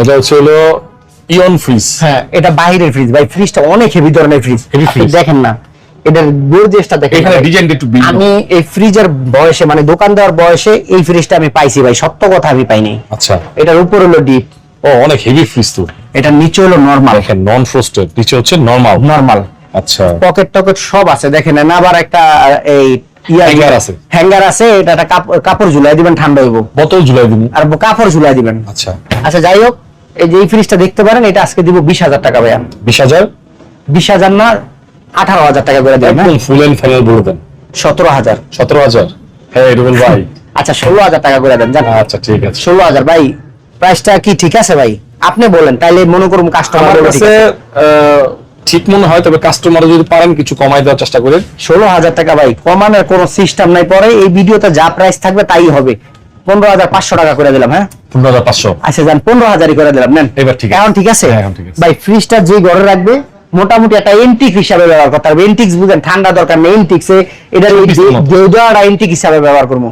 এটা হচ্ছে হলো ইয়ন ফ্রিজ হ্যাঁ এটা বাইরের ফ্রিজ ভাই ফ্রিজটা অনেক হেভি ধরনের ফ্রিজ fridge। দেখেন না। এটার গর্জেসটা দেখেন এখানে ভাই। ডিজাইনটা একটু ভিন্ন। আমি এই ফ্রিজের বয়সে মানে দোকান দেওয়ার বয়সে এই ফ্রিজটা আমি পাইছি ভাই। সত্য কথা আমি পাইনি। আচ্ছা। এটার উপর হলো ডিপ ও অনেক হেভি ফ্রিজ তো। এটা নিচে হলো নরমাল দেখেন নন ফ্রোস্টেড নিচে হচ্ছে নরমাল নরমাল আচ্ছা। পকেট টকেট সব আছে। দেখেন না আবার একটা এই Hanger আছে। হ্যাঙ্গার আছে। এটা কাপড় ঝুলাই দিবেন ঠান্ডা হইব। বোতল ঝুলাই দিবেন আর কাপড় ঝুলাই দিবেন। আচ্ছা। আচ্ছা যাই হোক। এই যে এই ফ্রিজটা দেখতে পারেন এটা আজকে দিব বিশ হাজার টাকা ভাইয়া। বিশ হাজার? বিশ হাজার না আঠারো হাজার টাকা করে দেবেন একদম ফুল এন্ড ফাইনাল বলে দেন। সতেরো হাজার। সতেরো হাজার। হ্যাঁ রুবেল ভাই। আচ্ছা ষোলো হাজার টাকা করে দেন যান। আচ্ছা ঠিক আছে। ষোলো হাজার ভাই প্রাইসটা কি ঠিক আছে ভাই? আপনি বলেন তাইলে মনে করুন কাস্টমার কাছে ঠিক মনে হয় তবে কাস্টমার যদি পারেন কিছু কমাই দেওয়ার চেষ্টা করে। ষোলো হাজার টাকা ভাই কমানোর কোনো সিস্টেম নাই পরে এই ভিডিওতে যা প্রাইস থাকবে তাই হবে। পনেরো হাজার পাঁচশো টাকা করে দিলাম হ্যাঁ? পনেরো হাজার পাঁচশো। আচ্ছা যান পনেরো হাজারই করে দিলাম নেন। এবার ঠিক আছে। এখন ঠিক আছে? হ্যাঁ, ভাই ফ্রিজটা যে ঘরে রাখবে মোটামুটি একটা এন্টিক হিসাবে ব্যবহার করতে হবে। এন্টিক্স বুঝেন ঠান্ডা দরকার নেই এন্টিক্সে এটার এর দেওয়াটা এন্টিক হিসাবে ব্যবহার করব।